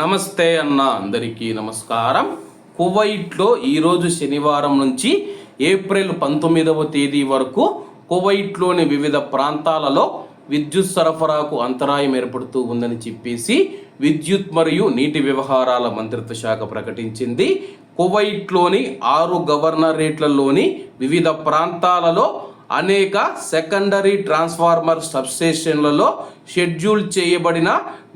నమస్తే అన్న అందరికీ నమస్కారం. కువైట్లో ఈరోజు శనివారం నుంచి ఏప్రిల్ పంతొమ్మిదవ తేదీ వరకు కువైట్లోని వివిధ ప్రాంతాలలో విద్యుత్ సరఫరాకు అంతరాయం ఏర్పడుతూ ఉందని చెప్పేసి విద్యుత్ మరియు నీటి వ్యవహారాల మంత్రిత్వ శాఖ ప్రకటించింది. కువైట్లోని ఆరు గవర్నరేట్లలోని వివిధ ప్రాంతాలలో అనేక సెకండరీ ట్రాన్స్ఫార్మర్ సబ్స్టేషన్లలో షెడ్యూల్ చేయబడిన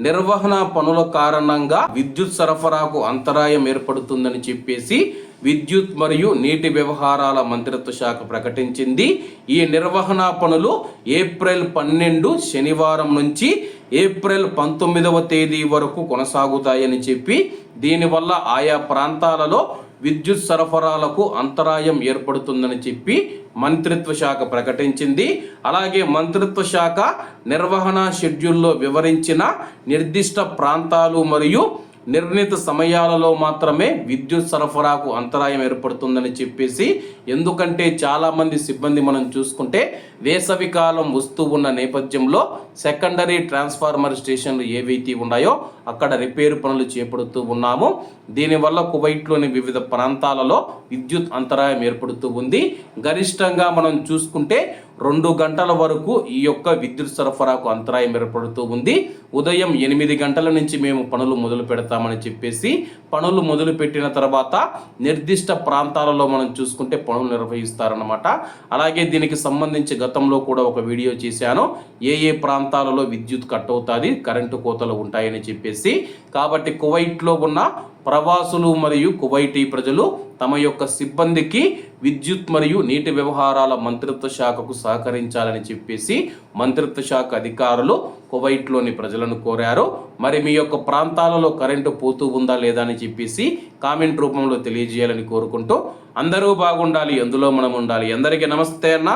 నిర్వహణ పనుల కారణంగా విద్యుత్ సరఫరాకు అంతరాయం ఏర్పడుతుందని చెప్పేసి విద్యుత్ మరియు నీటి వ్యవహారాల మంత్రిత్వ శాఖ ప్రకటించింది. ఈ నిర్వహణ పనులు ఏప్రిల్ పన్నెండు శనివారం నుంచి ఏప్రిల్ పంతొమ్మిదవ తేదీ వరకు కొనసాగుతాయని చెప్పి దీనివల్ల ఆయా ప్రాంతాలలో విద్యుత్ సరఫరాలకు అంతరాయం ఏర్పడుతుందని చెప్పి మంత్రిత్వ శాఖ ప్రకటించింది. అలాగే మంత్రిత్వ శాఖ నిర్వహణ షెడ్యూల్లో వివరించిన నిర్దిష్ట ప్రాంతాలు మరియు నిర్ణీత సమయాలలో మాత్రమే విద్యుత్ సరఫరాకు అంతరాయం ఏర్పడుతుందని చెప్పేసి ఎందుకంటే చాలామంది సిబ్బంది మనం చూసుకుంటే వేసవి కాలం వస్తూ ఉన్న నేపథ్యంలో సెకండరీ ట్రాన్స్ఫార్మర్ స్టేషన్లు ఏవైతే ఉన్నాయో అక్కడ రిపేర్ పనులు చేపడుతూ ఉన్నాము. దీనివల్ల కువైట్లోని వివిధ ప్రాంతాలలో విద్యుత్ అంతరాయం ఏర్పడుతూ ఉంది. గరిష్టంగా మనం చూసుకుంటే రెండు గంటల వరకు ఈ యొక్క విద్యుత్ సరఫరాకు అంతరాయం ఏర్పడుతూ ఉంది. ఉదయం ఎనిమిది గంటల నుంచి మేము పనులు మొదలు పెడతామని చెప్పేసి పనులు మొదలు పెట్టిన తర్వాత నిర్దిష్ట ప్రాంతాలలో మనం చూసుకుంటే పనులు నిర్వహిస్తారన్నమాట. అలాగే దీనికి సంబంధించి గతంలో కూడా ఒక వీడియో చేశాను. ఏ ఏ ప్రాంతాలలో విద్యుత్ కట్ అవుతుంది కరెంటు కోతలు ఉంటాయని చెప్పేసి. కాబట్టి కువైట్లో ఉన్న ప్రవాసులు మరియు కువైటీ ప్రజలు తమ యొక్క సిబ్బందికి విద్యుత్ మరియు నీటి వ్యవహారాల మంత్రిత్వ శాఖకు సహకరించాలని చెప్పేసి మంత్రిత్వ శాఖ అధికారులు కువైట్లోని ప్రజలను కోరారు. మరి మీ యొక్క ప్రాంతాలలో కరెంటు పోతూ ఉందా లేదా అని చెప్పేసి కామెంట్ రూపంలో తెలియజేయాలని కోరుకుంటూ అందరూ బాగుండాలి ఎందులో మనం ఉండాలి. అందరికీ నమస్తే అన్న.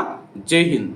జై హింద్.